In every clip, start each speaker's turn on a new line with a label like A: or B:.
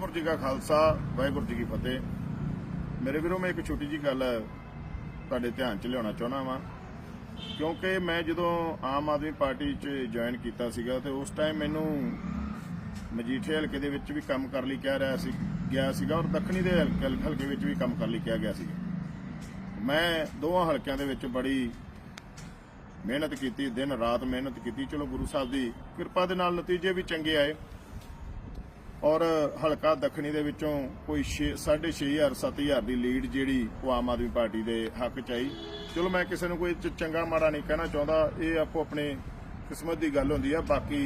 A: ਵਾਹਿਗੁਰੂ ਜੀ ਕਾ ਖਾਲਸਾ, ਵਾਹਿਗੁਰੂ ਜੀ ਕੀ ਫਤਿਹ। ਮੇਰੇ ਵੀਰੋ, ਮੈਂ ਇੱਕ ਛੋਟੀ ਜੀ ਗੱਲ ਤੁਹਾਡੇ ਧਿਆਨ 'ਚ ਲਿਆਉਣਾ ਚਾਹੁੰਦਾ ਵਾਂ। ਕਿਉਂਕਿ ਮੈਂ ਜਦੋਂ ਆਮ ਆਦਮੀ ਪਾਰਟੀ 'ਚ ਜੁਆਇਨ ਕੀਤਾ ਸੀਗਾ ਤੇ ਉਸ ਟਾਈਮ ਮੈਨੂੰ ਮਜੀਠੇ ਹਲਕੇ ਦੇ ਵਿੱਚ ਵੀ ਕੰਮ ਕਰਨ ਲਈ ਕਹਿ ਰਿਹਾ ਸੀ, ਗਿਆ ਸੀਗਾ ਔਰ ਦੱਖਣੀ ਦੇ ਹਲਕੇ ਹਲਕੇ ਵਿੱਚ ਵੀ ਕੰਮ ਕਰਨ ਲਈ ਕਿਹਾ ਗਿਆ ਸੀਗਾ। ਮੈਂ ਦੋਵਾਂ ਹਲਕਿਆਂ ਦੇ ਵਿੱਚ ਬੜੀ ਮਿਹਨਤ ਕੀਤੀ, ਦਿਨ ਰਾਤ ਮਿਹਨਤ ਕੀਤੀ। ਚਲੋ ਗੁਰੂ ਸਾਹਿਬ ਦੀ ਕਿਰਪਾ ਦੇ ਨਾਲ ਨਤੀਜੇ ਵੀ ਚੰਗੇ ਆਏ। ਔਰ ਹਲਕਾ ਦੱਖਣੀ ਦੇ ਵਿੱਚੋਂ ਕੋਈ 6.5 ਹਜ਼ਾਰ 7000 ਦੀ ਲੀਡ ਜਿਹੜੀ ਉਹ ਆਮ ਆਦਮੀ ਪਾਰਟੀ ਦੇ ਹੱਕ ਚ ਆਈ। ਚਲੋ ਮੈਂ ਕਿਸੇ ਨੂੰ ਕੋਈ ਚੰਗਾ ਮਾੜਾ ਨਹੀਂ ਕਹਿਣਾ ਚਾਹੁੰਦਾ। ਇਹ ਆਪੋ ਆਪਣੇ ਕਿਸਮਤ ਦੀ ਗੱਲ ਹੁੰਦੀ ਆ। ਬਾਕੀ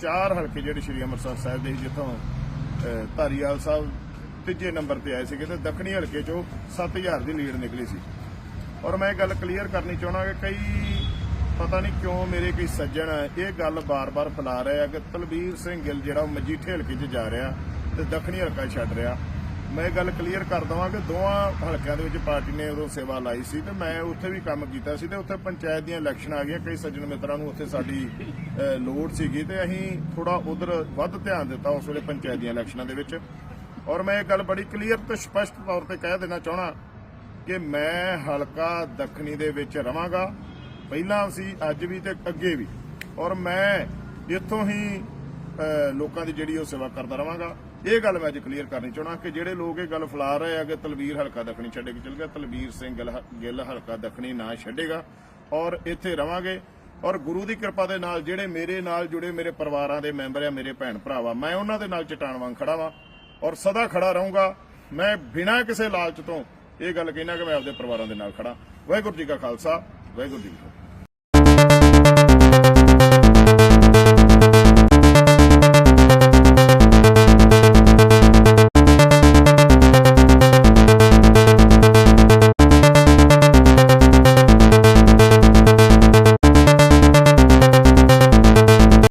A: ਚਾਰ ਹਲਕੇ ਜਿਹੜੇ ਸ਼੍ਰੀ ਅੰਮ੍ਰਿਤਸਰ ਸਾਹਿਬ ਦੇ ਜਿੱਥੋਂ ਧਾਰੀਵਾਲ ਸਾਹਿਬ ਤੀਜੇ ਨੰਬਰ ਤੇ ਆਏ ਸੀਗੇ ਤੇ ਦੱਖਣੀ ਹਲਕੇ ਚੋਂ 7000 ਦੀ ਲੀਡ ਨਿਕਲੀ ਸੀ। ਔਰ ਮੈਂ ਇਹ ਗੱਲ ਕਲੀਅਰ ਕਰਨੀ ਚਾਹਣਾ ਕਿ ਕਈ ਪਤਾ ਨਹੀਂ ਕਿਉਂ ਮੇਰੇ ਕਈ ਸੱਜਣ ਇਹ ਗੱਲ ਬਾਰ-ਬਾਰ ਫੈਲਾ ਰਹੇ ਆ ਕਿ ਤਲਬੀਰ ਸਿੰਘ ਗਿੱਲ ਜਿਹੜਾ ਉਹ ਮਜੀਠੇ ਹਲਕੇ 'ਚ ਜਾ ਰਿਹਾ ਤੇ ਦੱਖਣੀ ਹਲਕਾ ਛੱਡ ਰਿਹਾ। ਮੈਂ ਇਹ ਗੱਲ ਕਲੀਅਰ ਕਰ ਦਵਾਂ ਕਿ ਦੋਵਾਂ ਹਲਕਿਆਂ ਦੇ ਵਿੱਚ ਪਾਰਟੀ ਨੇ ਉਦੋਂ ਸੇਵਾ ਲਾਈ ਸੀ ਤੇ ਮੈਂ ਉੱਥੇ ਵੀ ਕੰਮ ਕੀਤਾ ਸੀ ਤੇ ਉੱਥੇ ਪੰਚਾਇਤ ਦੀਆਂ ਇਲੈਕਸ਼ਨ ਆ ਗਈਆਂ। ਕਈ ਸੱਜਣ ਮਿੱਤਰਾਂ ਨੂੰ ਉੱਥੇ ਸਾਡੀ ਲੋੜ ਸੀਗੀ ਤੇ ਅਸੀਂ ਥੋੜਾ ਉਧਰ ਵੱਧ ਧਿਆਨ ਦਿੱਤਾ ਉਸ ਵੇਲੇ ਪੰਚਾਇਤ ਦੀਆਂ ਇਲੈਕਸ਼ਨਾਂ ਦੇ ਵਿੱਚ। ਔਰ ਮੈਂ ਇਹ ਗੱਲ ਬੜੀ ਕਲੀਅਰ ਤੇ ਸਪਸ਼ਟ ਤੌਰ ਤੇ ਕਹਿ ਦੇਣਾ ਚਾਹਣਾ ਕਿ ਮੈਂ ਹਲਕਾ ਦੱਖਣੀ ਦੇ ਵਿੱਚ ਰਵਾਂਗਾ। ਪਹਿਲਾਂ ਸੀ, ਅੱਜ ਵੀ ਤੇ ਅੱਗੇ ਵੀ। ਔਰ ਮੈਂ ਇੱਥੋਂ ਹੀ ਲੋਕਾਂ ਦੀ ਜਿਹੜੀ ਉਹ ਸੇਵਾ ਕਰਦਾ ਰਵਾਂਗਾ। ਇਹ ਗੱਲ ਮੈਂ ਅੱਜ ਕਲੀਅਰ ਕਰਨੀ ਚਾਹਣਾ ਕਿ ਜਿਹੜੇ ਲੋਕ ਇਹ ਗੱਲ ਫੈਲਾ ਰਹੇ ਆ ਕਿ ਤਲਵੀਰ ਹਲਕਾ ਦੱਖਣੀ ਛੱਡੇ ਕੇ ਚਲ ਗਿਆ, ਤਲਵੀਰ ਸਿੰਘ ਗਿੱਲ ਗਿੱਲ ਹਲਕਾ ਦੱਖਣੀ ਨਾ ਛੱਡੇਗਾ। ਔਰ ਇੱਥੇ ਰਵਾਂਗੇ। ਔਰ ਗੁਰੂ ਦੀ ਕਿਰਪਾ ਦੇ ਨਾਲ ਜਿਹੜੇ ਮੇਰੇ ਨਾਲ ਜੁੜੇ ਮੇਰੇ ਪਰਿਵਾਰਾਂ ਦੇ ਮੈਂਬਰ ਆ, ਮੇਰੇ ਭੈਣ ਭਰਾਵਾ, ਮੈਂ ਉਹਨਾਂ ਦੇ ਨਾਲ ਚਟਾਨ ਵਾਂਗ ਖੜਾ ਵਾਂ। ਔਰ ਸਦਾ ਖੜਾ ਰਹੂੰਗਾ। ਮੈਂ ਬਿਨਾਂ ਕਿਸੇ ਲਾਲਚ ਤੋਂ ਇਹ ਗੱਲ ਕਹਿਣਾ ਕਿ ਮੈਂ ਆਪਦੇ ਪਰਿਵਾਰਾਂ ਦੇ ਨਾਲ ਖੜਾ। ਵਾਹਿਗੁਰੂ ਜੀ ਕਾ ਖਾਲਸਾ। ਵਾਹਿਗੁਰੂ ਜੀ